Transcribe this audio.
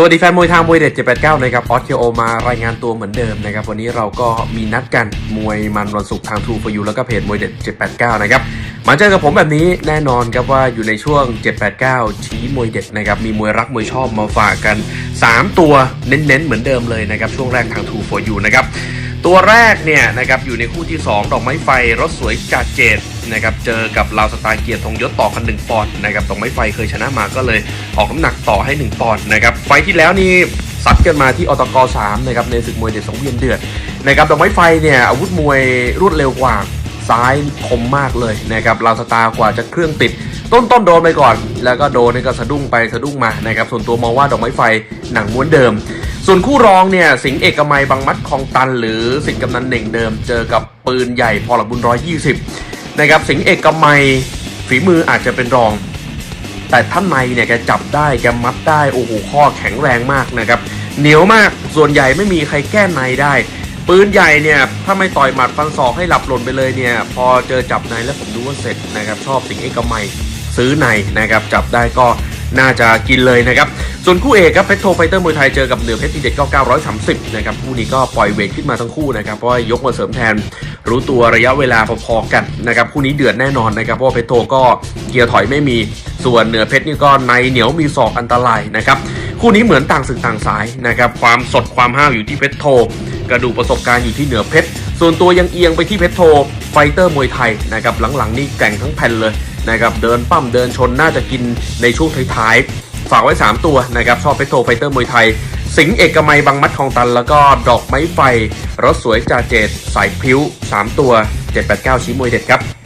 สวัสดีแฟนมวยทางมวยเด็ด 789 นะครับออสเคโอมารายงานตัวเหมือนเดิมนะครับ วันนี้เราก็มีนัดกันมวยมันวันศุกร์ทางทูฟอยูแล้วก็เพจมวยเด็ด 789 นะครับมาเจอกับผมแบบนี้แน่นอนครับว่าอยู่ในช่วง 789 ชี้มวยเด็ดนะครับ มีมวยรักมวยชอบมาฝากกัน 3 ตัวเน้นๆ เหมือนเดิมเลยนะครับ ช่วงแรกทางทูฟอยูนะครับ ตัวแรกเนี่ยนะครับอยู่ในคู่ที่ 2 ดอกไม้ไฟรถสวยจ่าเจดนะครับเจอกับลาวสไตล์เกียรติธงยศต่อกัน1ปอนด์นะครับดอกไม้ไฟเคยชนะมาก็เลยออกน้ำหนักต่อให้ 1ปอนด์นะครับไฟที่แล้วนี่ซัดกันมาที่อตก3นะครับในศึกมวยเด็ดสองเวียนเดือดนะครับดอกไม้ไฟเนี่ยอาวุธมวยรวดเร็วกว่าซ้ายคมมากเลยนะครับลาวสตาร์กว่าจะเครื่องติดต้นต้นโดนไปก่อน แล้วก็โดนนี่ก็สะดุ้งไปสะดุ้งมานะครับส่วนตัวมองว่าดอกไม้ไฟหนังม้วนเดิม ส่วนคู่รองเนี่ยสิงเอกมัยบางมัดคองตัน หรือสิงกำนันเหน่งเดิมเจอกับปืนใหญ่พอหลักบุญร้อยยี่สิบนะครับสิงเอกมัยฝีมืออาจจะเป็นรอง แต่ท่านในเนี่ยแกจับได้แกมัดได้โอ้โหข้อแข็งแรงมากนะครับเหนียวมากส่วนใหญ่ไม่มีใครแก้ในได้ ปืนใหญ่เนี่ยถ้าไม่ต่อยหมัดฟันศอกให้หลับหล่นไปเลยเนี่ยพอเจอจับในแล้วผมดูว่าเสร็จนะครับชอบสิงเอกมัยซื้อในนะครับจับได้ก็ น่าจะกินเลยนะครับ ส่วนคู่เอกครับเพชรโทไฟเตอร์มวยไทยเจอกับเหนือเพชรทีเด็ดก็930นะครับคู่นี้ก็ปล่อยเวทขึ้นมาทั้งคู่นะครับเพราะยกมาเสริมแทน รู้ตัวระยะเวลาพอๆกันนะครับคู่นี้เดือดแน่นอนนะครับเพราะเพชรโทก็เกียร์ถอยไม่มี ส่วนเหนือเพชรนี่ก็ในเหนียวมีศอกอันตรายนะครับคู่นี้เหมือนต่างศึกต่างสายนะครับความสดความห้าวอยู่ที่เพชรโทกระดูกประสบการณ์อยู่ที่เหนือเพชรส่วนตัวยังเอียงไปที่เพชรโท ไฟเตอร์มวยไทยนะครับหลังๆนี่แกร่งทั้งแผ่นเลยนะครับเดินปั้มเดินชนน่าจะกินในช่วงท้ายๆฝากไว้ 3 ตัวนะครับชอบเพชรโทไฟเตอร์มวยไทย สิงเอกมัยบางมัดทองตัน แล้วก็ดอกไม้ไฟรถสวยจ่าเจดสายพิ้ว 3 ตัว 789 ชี้มวยเด็ดครับ